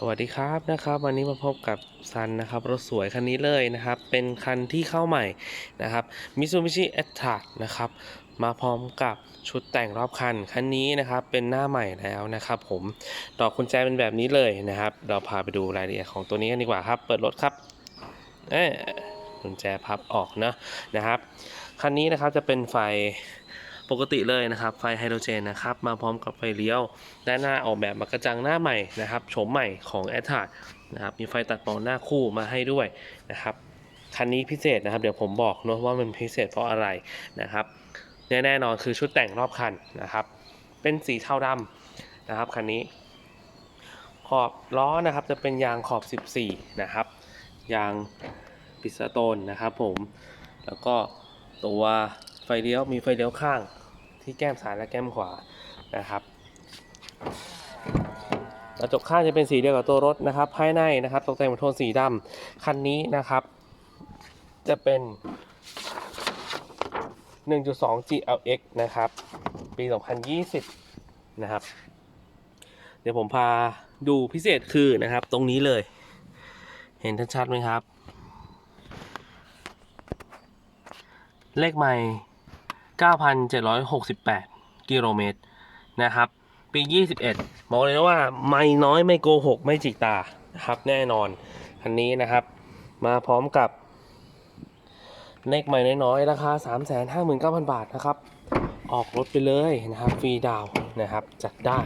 สวัสดีครับนะครับวันนี้มาพบกับซันนะครับรถสวยคันนี้เลยนะครับ เป็นคันที่เข้าใหม่นะครับ Mitsubishi a t t r a นะครับมาพร้อมกับชุดแต่งรอบคัน คันนี้นะครับเป็นหน้าใหม่แล้วนะครับผมดอกกุญแจเป็นแบบนี้เลยนะครับ เราพาไปดูรายละเอียดของตัวนี้กันดีกว่าครับ เปิดรถครับเอ้ยกุญแจพับออกนะนะครับคันนี้นะครับจะเป็นไฟ ปกติเลยนะครับ ไฟไฮโดรเจนนะครับ มาพร้อมกับไฟเลี้ยวด้านหน้าออกแบบมากระจังหน้าใหม่นะครับโฉมใหม่ของ a t t a นะครับมีไฟตัดหมอกหน้าคู่มาให้ด้วยนะครับคันนี้พิเศษนะครับ เดี๋ยวผมบอกนะว่ามันพิเศษเพราะอะไรนะครับแน่นอนคือชุดแต่งรอบคันนะครับ เป็นสีเทาดำนะครับคันนี้ ขอบล้อนะครับจะเป็นยางขอบ 14 นะครับ ยางปิสโตนนะครับผมแล้วก็ตัวไฟเลี้ยวมีไฟเลี้ยวข้าง ที่แก้มซ้ายและแก้มขวานะครับกระจกข้างจะเป็นสีเดียวกับตัวรถนะครับ ภายในนะครับตกแต่งเป็นโทนสีดำคันนี้นะครับ จะเป็น 1.2 GLX นะครับ ปี 2020 นะครับ เดี๋ยวผมพาดูพิเศษคือนะครับ ตรงนี้เลย เห็นชัดๆไหมครับ เลขใหม่ 9,768 กิโลเมตรนะครับ ปี 21 บอกเลยนะว่าไม่น้อยไม่โกหก ไม่จิกตานะครับแน่นอนคันนี้นะครับ มาพร้อมกับเลขใหม่น้อยๆราคา 359,000 บาทนะครับ ออกรถไปเลยนะครับฟรีดาวนะครับ จัดได้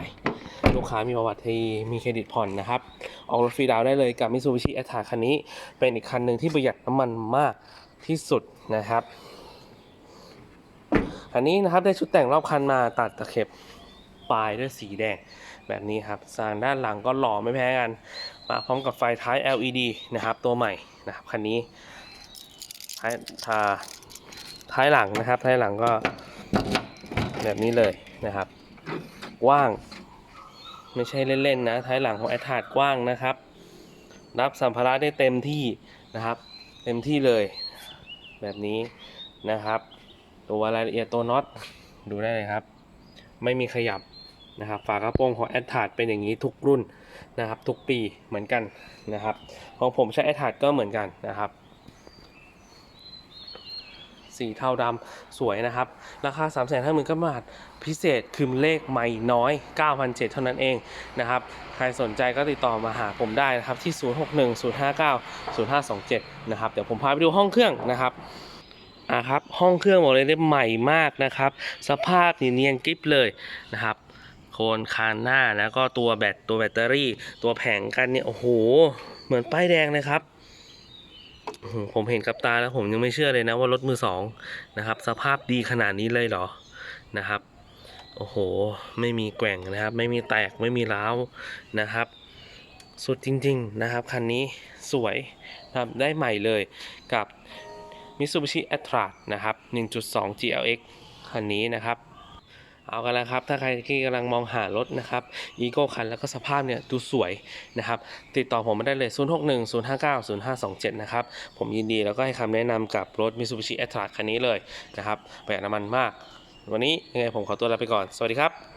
ลูกค้ามีประวัติที่มีเครดิตผ่อนนะครับ ออกรถฟรีดาวได้เลยกับ Mitsubishi a t t r a คันนี้ เป็นอีกคันหนึ่งที่ประหยัดน้ำมันมากที่สุดนะครับ อันนี้นะครับได้ชุดแต่งรอบคันมาตัดตะเข็บปลายด้วยสีแดงแบบนี้ครับสางด้านหลังก็หล่อไม่แพ้กัน มาพร้อมกับไฟท้าย LED นะครับ ตัวใหม่นะครับคันนี้ท้ายทาท้ายหลังนะครับ ท้ายหลังก็แบบนี้เลยนะครับ กว้าง ไม่ใช่เล่นๆนะ ท้ายหลังของแอทาดกว้างนะครับ รับสัมภาระได้เต็มที่นะครับ เต็มที่เลย แบบนี้นะครับ ตัวรายละเอียดตัวน็อตดูได้เลยครับ ไม่มีขยับนะครับฝากระโปรงของแอ t ทาดเป็นอย่างนี้ทุกรุ่นนะครับ ทุกปีเหมือนกันนะครับ ของผมใช้แอ t ทาดก็เหมือนกันนะครับสีเทาดำสวยนะครับ ราคา 3 5 0 0 0 0บาทพิเศษคือเลขไม่น้อย 9,700 เท่านั้นเองนะครับ ใครสนใจก็ติดต่อมาหาผมได้นะครับ ที่ 061 059 0527 นะครับ เดี๋ยวผมพาไปดูห้องเครื่องนะครับ อ่าครับห้องเครื่องบอกเลยได้ใหม่มากนะครับ สภาพนี่เนียนกริบเลยนะครับ โคนคานหน้าแล้วก็ตัวแบตตัวแบตเตอรี่ ตัวแผงกันเนี่ยโอ้โห เหมือนป้ายแดงเลยครับผมเห็นกับตาแล้วผมยังไม่เชื่อเลยนะว่ารถมือสองนะครับ สภาพดีขนาดนี้เลยเหรอนะครับ โอ้โห ไม่มีแกว่งนะครับ ไม่มีแตกไม่มีร้าวนะครับ สุดจริง ๆนะครับคันนี้สวยนะครับได้ใหม่เลยกับ Mitsubishi a t r a นะครับ 1.2 GLX คันนี้นะครับ เอากันแล้วครับ ถ้าใครที่กำลังมองหารถนะครับอีโก้คันแล้วก็สภาพเนี่ยดูสวยนะครับ ติดต่อผมมาได้เลย 061 059 0527 นะครับ ผมยินดีแล้วก็ให้คำแนะนำกับรถ Mitsubishi a t t r a คันนี้เลยนะครับประหยัดน้ำมันมาก วันนี้ยังไงผมขอตัวลาไปก่อน สวัสดีครับ